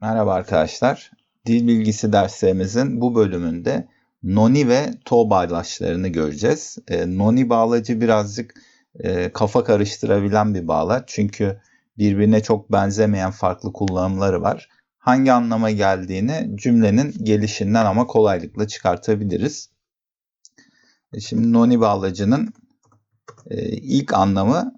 Merhaba arkadaşlar. Dil bilgisi derslerimizin bu bölümünde noni ve to bağlaçlarını göreceğiz. E, noni bağlacı birazcık e, kafa karıştırabilen bir bağlaç. Çünkü birbirine çok benzemeyen farklı kullanımları var. Hangi anlama geldiğini cümlenin gelişinden ama kolaylıkla çıkartabiliriz. E, şimdi noni bağlacının e, ilk anlamı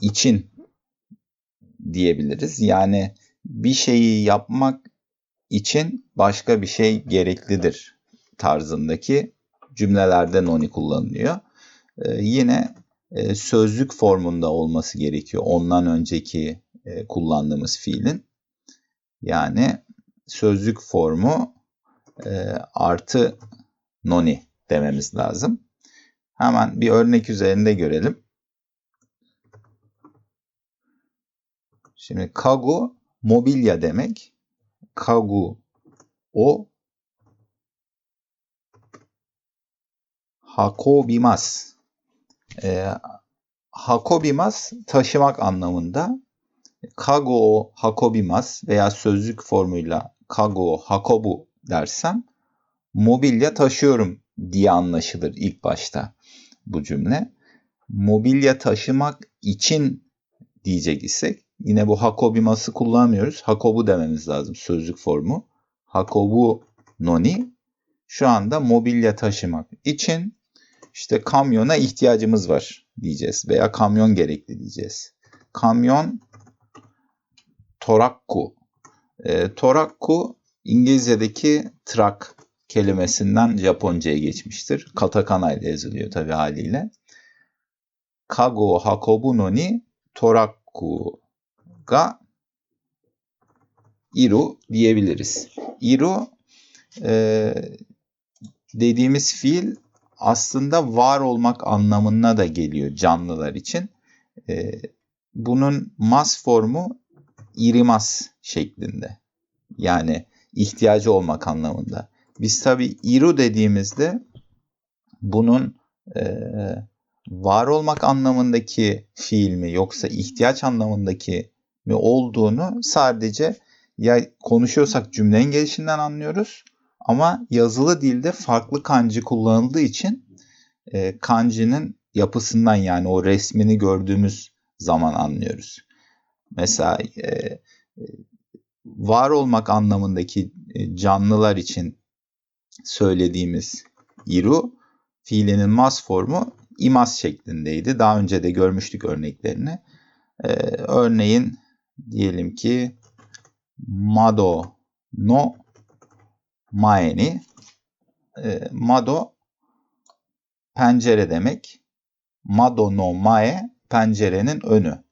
için diyebiliriz. Yani bir şeyi yapmak için başka bir şey gereklidir tarzındaki cümlelerde noni kullanılıyor. Ee, yine e, sözlük formunda olması gerekiyor ondan önceki e, kullandığımız fiilin. Yani sözlük formu e, artı noni dememiz lazım. Hemen bir örnek üzerinde görelim. Şimdi kagu mobilya demek. Kagu o hakobimas. E, hakobimas taşımak anlamında. Kago hakobimas veya sözlük formuyla kago hakobu dersem mobilya taşıyorum diye anlaşılır ilk başta bu cümle. Mobilya taşımak için diyecek isek Yine bu hakobiması kullanmıyoruz. Hakobu dememiz lazım sözlük formu. Hakobu noni şu anda mobilya taşımak için işte kamyona ihtiyacımız var diyeceğiz veya kamyon gerekli diyeceğiz. Kamyon torakku. E, torakku İngilizce'deki truck kelimesinden Japonca'ya geçmiştir. Katakana ile yazılıyor tabi haliyle. Kago hakobu noni torakku ga iru diyebiliriz. Iru e, dediğimiz fiil aslında var olmak anlamına da geliyor canlılar için. E, bunun mas formu irimas şeklinde. Yani ihtiyacı olmak anlamında. Biz tabi iru dediğimizde bunun e, var olmak anlamındaki fiil mi yoksa ihtiyaç anlamındaki mi olduğunu sadece ya konuşuyorsak cümlenin gelişinden anlıyoruz ama yazılı dilde farklı kanji kullanıldığı için e, kanjinin yapısından yani o resmini gördüğümüz zaman anlıyoruz. Mesela e, var olmak anlamındaki e, canlılar için söylediğimiz iru fiilinin mas formu imas şeklindeydi. Daha önce de görmüştük örneklerini. Ee, örneğin diyelim ki Mado no mae ni e, Mado pencere demek. Mado no mae pencerenin önü.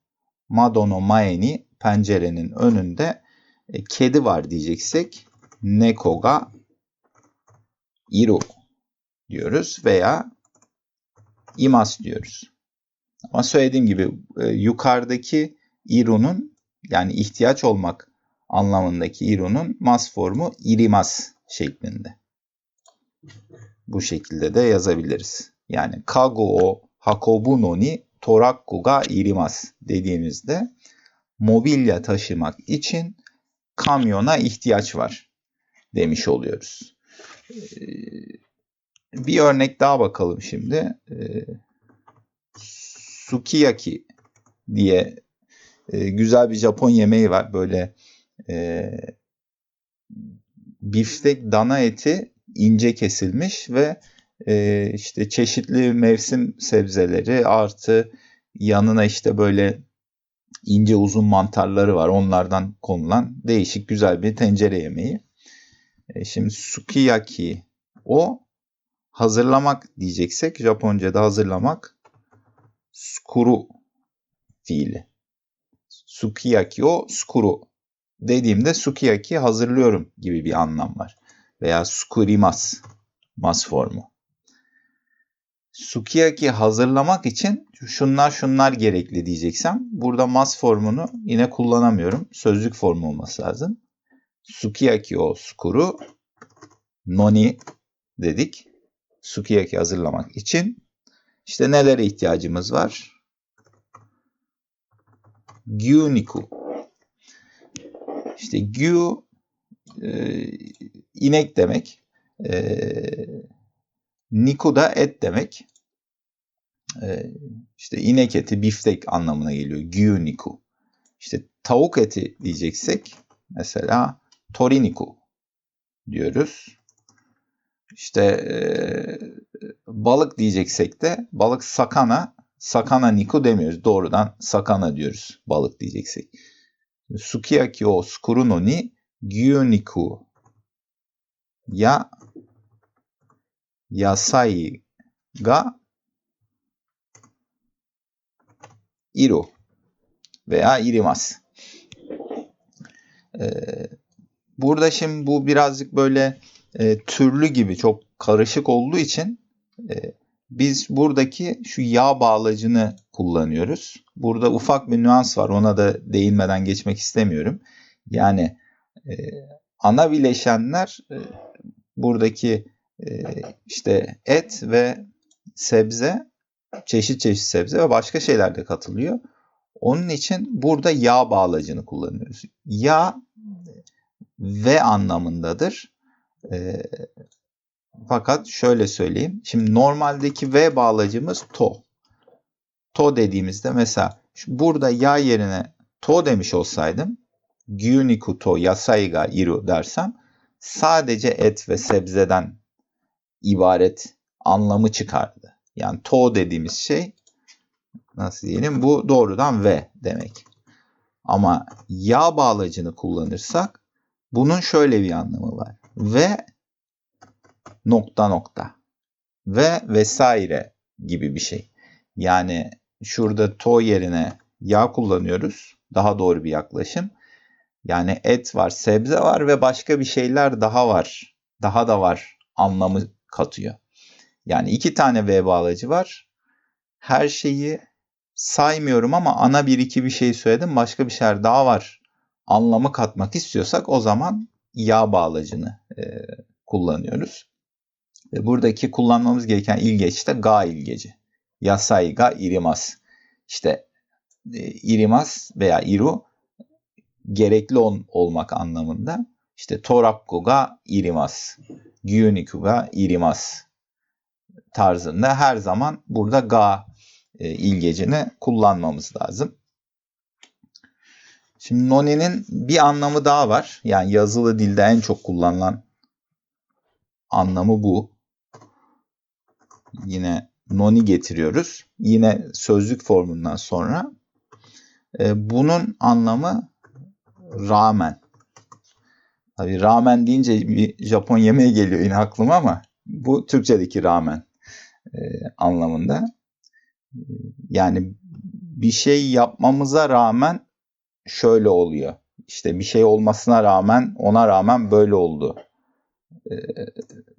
Mado no mae ni pencerenin önünde e, kedi var diyeceksek neko ga iru diyoruz veya imas diyoruz. Ama söylediğim gibi e, yukarıdaki iru'nun yani ihtiyaç olmak anlamındaki iro'nun mas formu irimas şeklinde. Bu şekilde de yazabiliriz. Yani kago o hakobu no ni torakku ga irimas dediğimizde mobilya taşımak için kamyona ihtiyaç var demiş oluyoruz. Ee, bir örnek daha bakalım şimdi. Ee, sukiyaki diye e, güzel bir Japon yemeği var. Böyle e, biftek dana eti ince kesilmiş ve e, işte çeşitli mevsim sebzeleri artı yanına işte böyle ince uzun mantarları var. Onlardan konulan değişik güzel bir tencere yemeği. E, şimdi sukiyaki o hazırlamak diyeceksek Japonca'da hazırlamak skuru fiili sukiyaki o skuru dediğimde sukiyaki hazırlıyorum gibi bir anlam var. Veya skurimas mas formu. Sukiyaki hazırlamak için şunlar şunlar gerekli diyeceksem burada mas formunu yine kullanamıyorum. Sözlük formu olması lazım. Sukiyaki o skuru noni dedik. Sukiyaki hazırlamak için işte nelere ihtiyacımız var? Gyuniku. İşte gyu e, inek demek. E, niku da et demek. E, işte inek eti, biftek anlamına geliyor. Gyu niku. İşte tavuk eti diyeceksek mesela toriniku diyoruz. İşte e, balık diyeceksek de balık sakana, sakana niku demiyoruz. Doğrudan sakana diyoruz balık diyeceksek. Sukiyaki o skuru ni gyu niku ya yasai ga iru veya irimas. Ee, burada şimdi bu birazcık böyle e, türlü gibi çok karışık olduğu için e, biz buradaki şu yağ bağlacını kullanıyoruz. Burada ufak bir nüans var. Ona da değinmeden geçmek istemiyorum. Yani e, ana bileşenler e, buradaki e, işte et ve sebze, çeşit çeşit sebze ve başka şeyler de katılıyor. Onun için burada yağ bağlacını kullanıyoruz. Yağ ve anlamındadır. E, fakat şöyle söyleyeyim. Şimdi normaldeki V bağlacımız to. To dediğimizde mesela burada ya yerine to demiş olsaydım gyuniku to yasai ga iru dersem sadece et ve sebzeden ibaret anlamı çıkardı. Yani to dediğimiz şey nasıl diyelim bu doğrudan ve demek. Ama ya bağlacını kullanırsak bunun şöyle bir anlamı var. Ve nokta nokta ve vesaire gibi bir şey. Yani şurada to yerine yağ kullanıyoruz. Daha doğru bir yaklaşım. Yani et var, sebze var ve başka bir şeyler daha var. Daha da var anlamı katıyor. Yani iki tane V bağlacı var. Her şeyi saymıyorum ama ana bir iki bir şey söyledim. Başka bir şeyler daha var. Anlamı katmak istiyorsak o zaman yağ bağlacını e, kullanıyoruz. Ve buradaki kullanmamız gereken ilgeç de ga ilgeci. Yasai ga irimas. İşte e, irimas veya iru gerekli on, olmak anlamında. İşte torakku ga irimas. Gyuniku ga irimas tarzında her zaman burada ga e, ilgecini kullanmamız lazım. Şimdi noni'nin bir anlamı daha var. Yani yazılı dilde en çok kullanılan anlamı bu. Yine noni getiriyoruz. Yine sözlük formundan sonra. E, bunun anlamı ramen. Tabii ramen deyince bir Japon yemeği geliyor yine aklıma ama bu Türkçedeki ramen e, anlamında. Yani bir şey yapmamıza rağmen şöyle oluyor. İşte bir şey olmasına rağmen ona rağmen böyle oldu e,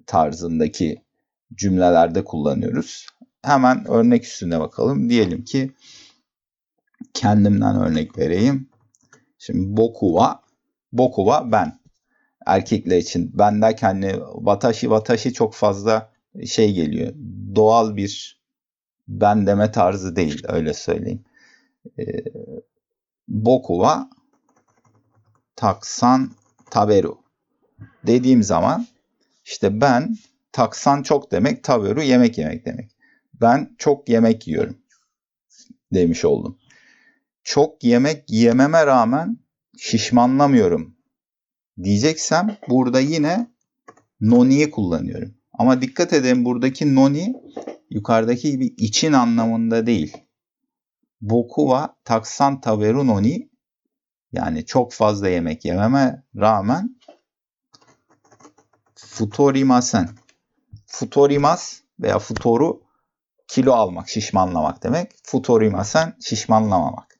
tarzındaki cümlelerde kullanıyoruz. Hemen örnek üstüne bakalım. Diyelim ki kendimden örnek vereyim. Şimdi bokuva, bokuva ben. Erkekler için ben derken hani watashi watashi çok fazla şey geliyor. Doğal bir ben deme tarzı değil öyle söyleyeyim. Ee, bokuva taksan taberu dediğim zaman işte ben taksan çok demek, taberu yemek yemek demek. Ben çok yemek yiyorum demiş oldum. Çok yemek yememe rağmen şişmanlamıyorum diyeceksem burada yine noni'yi kullanıyorum. Ama dikkat edin buradaki noni yukarıdaki gibi için anlamında değil. Boku wa taksan taberu noni yani çok fazla yemek yememe rağmen futorimasen. Futorimas veya futoru kilo almak, şişmanlamak demek. Futorimasen şişmanlamamak.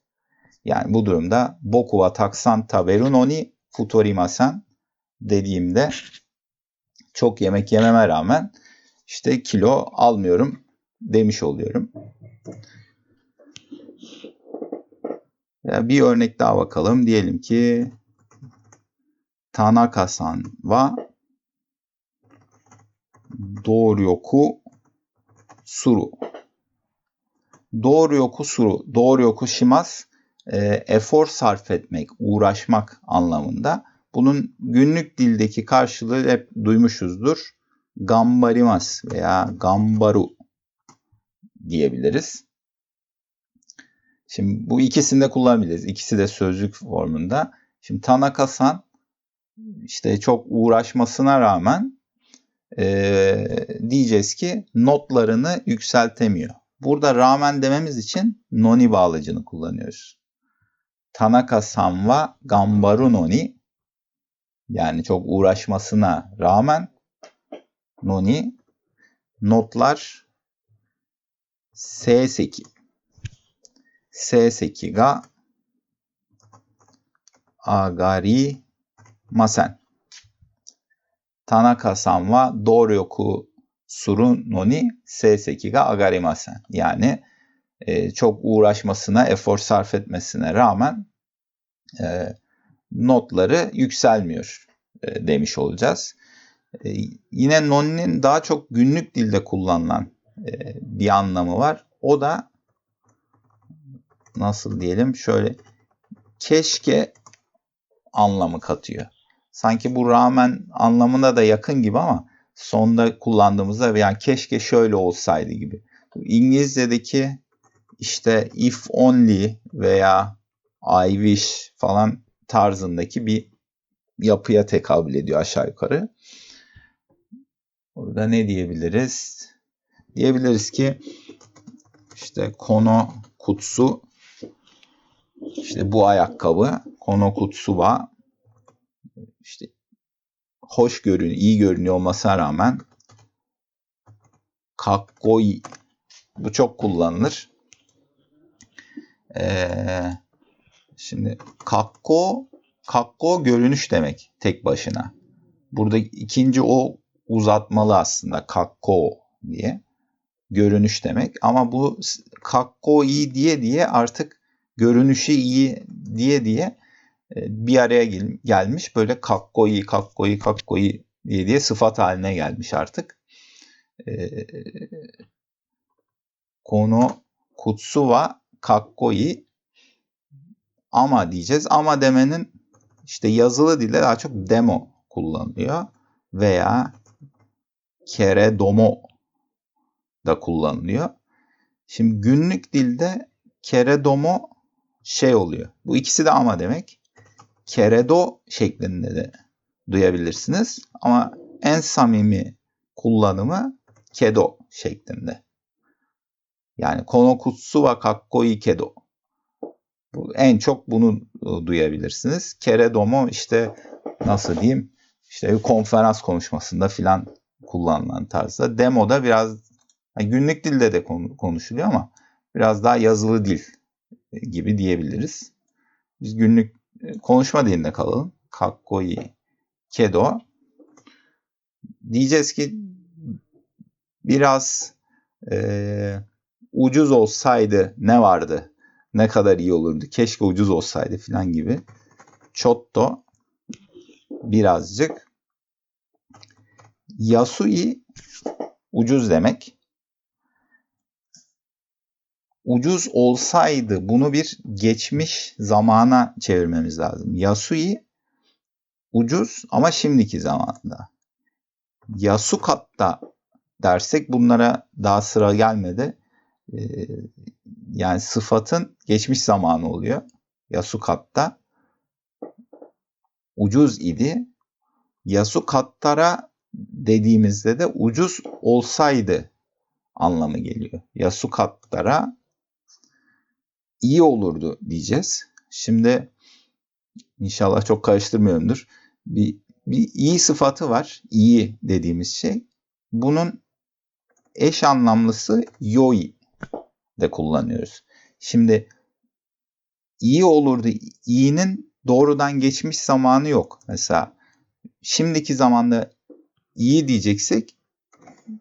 Yani bu durumda boku wa taksan taberu noni futorimasen dediğimde çok yemek yememe rağmen işte kilo almıyorum demiş oluyorum. Bir örnek daha bakalım. Diyelim ki Tanaka-san wa Doryoku Suru. Doryoku Suru. Doryoku shimasu. e, efor sarf etmek, uğraşmak anlamında. Bunun günlük dildeki karşılığı hep duymuşuzdur. Gambarimas veya gambaru diyebiliriz. Şimdi bu ikisini de kullanabiliriz. İkisi de sözlük formunda. Şimdi Tanaka-san işte çok uğraşmasına rağmen e, diyeceğiz ki notlarını yükseltemiyor. Burada rağmen dememiz için noni bağlacını kullanıyoruz. Tanaka-san wa gambaru noni yani çok uğraşmasına rağmen noni notlar S8 S8 ga agari masen. Tanaka-san wa doryoku suru no ni ga agarimasen. Yani e, çok uğraşmasına, efor sarf etmesine rağmen e, notları yükselmiyor e, demiş olacağız. E, yine non'nin daha çok günlük dilde kullanılan e, bir anlamı var. O da nasıl diyelim şöyle keşke anlamı katıyor. Sanki bu rağmen anlamına da yakın gibi ama sonda kullandığımızda yani keşke şöyle olsaydı gibi. İngilizce'deki işte if only veya I wish falan tarzındaki bir yapıya tekabül ediyor aşağı yukarı. Burada ne diyebiliriz? Diyebiliriz ki işte kono kutsu işte bu ayakkabı kono kutsu wa işte hoş görün, iyi görünüyor olmasına rağmen kakkoi bu çok kullanılır. Ee, şimdi kakko kakko görünüş demek tek başına. Burada ikinci o uzatmalı aslında kakko diye görünüş demek ama bu kakko iyi diye diye artık görünüşü iyi diye diye bir araya gel- gelmiş böyle kakkoyi kakkoyi kakkoyi diye diye sıfat haline gelmiş artık. Ee, konu kutsuva kakkoyi ama diyeceğiz. Ama demenin işte yazılı dilde daha çok demo kullanılıyor veya kere domo da kullanılıyor. Şimdi günlük dilde kere domo şey oluyor. Bu ikisi de ama demek keredo şeklinde de duyabilirsiniz. Ama en samimi kullanımı kedo şeklinde. Yani konokutsu wa kakkoi kedo. En çok bunu e, duyabilirsiniz. Keredomo işte nasıl diyeyim işte bir konferans konuşmasında filan kullanılan tarzda. Demoda biraz yani günlük dilde de konuşuluyor ama biraz daha yazılı dil gibi diyebiliriz. Biz günlük konuşma dilinde kalalım. Kakkoi kedo. Diyeceğiz ki biraz e, ucuz olsaydı ne vardı? Ne kadar iyi olurdu? Keşke ucuz olsaydı falan gibi. Çotto birazcık. Yasui ucuz demek. Ucuz olsaydı bunu bir geçmiş zamana çevirmemiz lazım. Yasui ucuz ama şimdiki zamanda. Yasukatta dersek bunlara daha sıra gelmedi. Ee, yani sıfatın geçmiş zamanı oluyor. Yasukatta ucuz idi. Yasukattara dediğimizde de ucuz olsaydı anlamı geliyor. Yasukattara iyi olurdu diyeceğiz. Şimdi inşallah çok karıştırmıyorumdur. Bir, bir iyi sıfatı var. İyi dediğimiz şey. Bunun eş anlamlısı yoi de kullanıyoruz. Şimdi iyi olurdu. İyinin doğrudan geçmiş zamanı yok. Mesela şimdiki zamanda iyi diyeceksek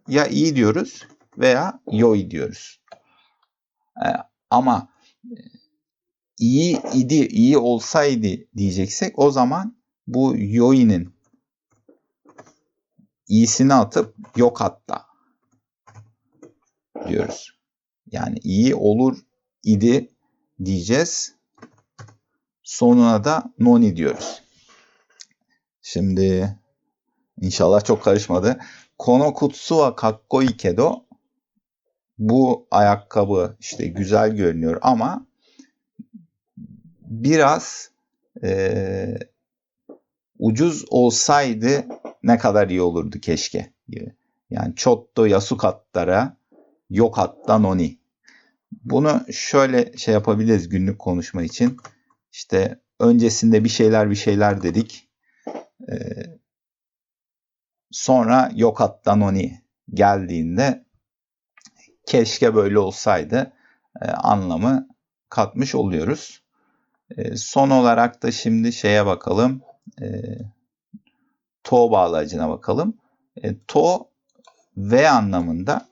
ya iyi diyoruz veya yoi diyoruz. Ee, ama iyi idi, iyi olsaydı diyeceksek o zaman bu yoi'nin iyisini atıp yok hatta diyoruz. Yani iyi olur idi diyeceğiz. Sonuna da noni diyoruz. Şimdi inşallah çok karışmadı. Kono kutsu wa kakkoi kedo bu ayakkabı işte güzel görünüyor ama biraz e, ucuz olsaydı ne kadar iyi olurdu keşke gibi. Yani çotto yasukattara yok hatta noni. Bunu şöyle şey yapabiliriz günlük konuşma için. İşte öncesinde bir şeyler bir şeyler dedik. Ee, sonra yok hatta noni geldiğinde keşke böyle olsaydı e, anlamı katmış oluyoruz. E, son olarak da şimdi şeye bakalım. E, to bağlacına bakalım. E, to ve anlamında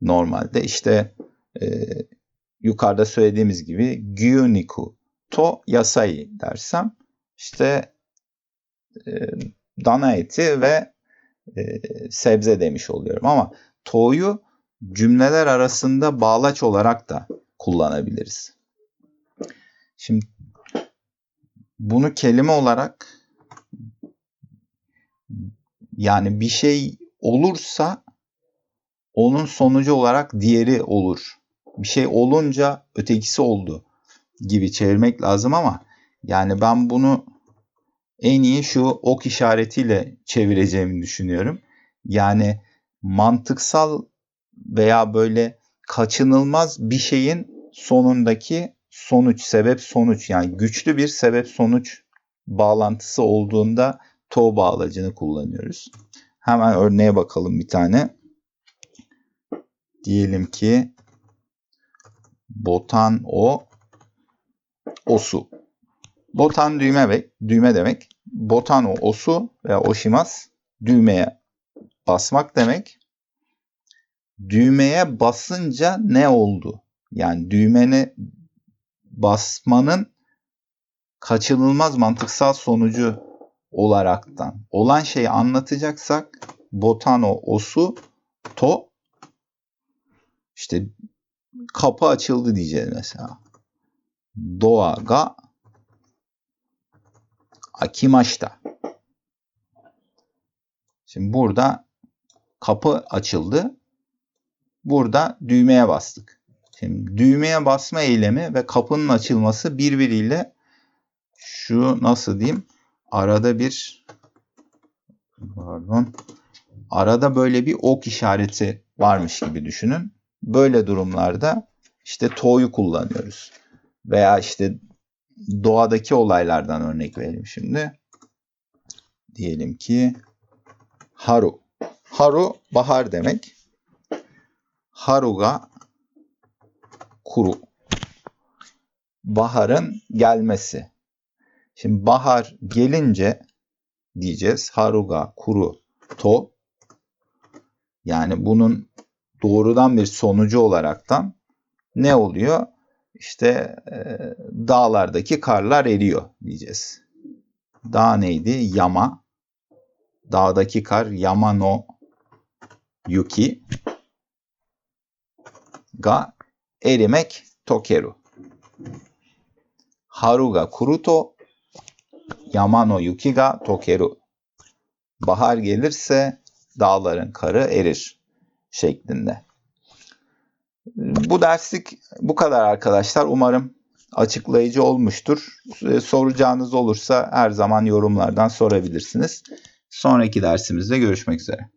normalde işte e, yukarıda söylediğimiz gibi gyuniku to yasai dersem işte e, dana eti ve e, sebze demiş oluyorum ama to'yu cümleler arasında bağlaç olarak da kullanabiliriz. Şimdi bunu kelime olarak yani bir şey olursa onun sonucu olarak diğeri olur. Bir şey olunca ötekisi oldu gibi çevirmek lazım ama yani ben bunu en iyi şu ok işaretiyle çevireceğimi düşünüyorum. Yani mantıksal veya böyle kaçınılmaz bir şeyin sonundaki sonuç, sebep sonuç yani güçlü bir sebep sonuç bağlantısı olduğunda to bağlacını kullanıyoruz. Hemen örneğe bakalım bir tane. Diyelim ki botan o osu. Botan düğme ve düğme demek. Botan o osu veya oşimas düğmeye basmak demek. Düğmeye basınca ne oldu? Yani düğmeni basmanın kaçınılmaz mantıksal sonucu olaraktan olan şeyi anlatacaksak botano osu to işte kapı açıldı diyeceğiz mesela. Doğa ga akimashita. Şimdi burada kapı açıldı. Burada düğmeye bastık. Şimdi düğmeye basma eylemi ve kapının açılması birbiriyle şu nasıl diyeyim arada bir pardon arada böyle bir ok işareti varmış gibi düşünün. Böyle durumlarda işte to'yu kullanıyoruz. Veya işte doğadaki olaylardan örnek verelim şimdi. Diyelim ki haru. Haru bahar demek. Haruga kuru. Baharın gelmesi. Şimdi bahar gelince diyeceğiz haruga kuru to. Yani bunun doğrudan bir sonucu olaraktan ne oluyor? İşte e, dağlardaki karlar eriyor diyeceğiz. Dağ neydi? Yama. Dağdaki kar yama no yuki ga erimek tokeru. Haru ga kuru to yama yuki ga tokeru. Bahar gelirse dağların karı erir şeklinde. Bu derslik bu kadar arkadaşlar. Umarım açıklayıcı olmuştur. Soracağınız olursa her zaman yorumlardan sorabilirsiniz. Sonraki dersimizde görüşmek üzere.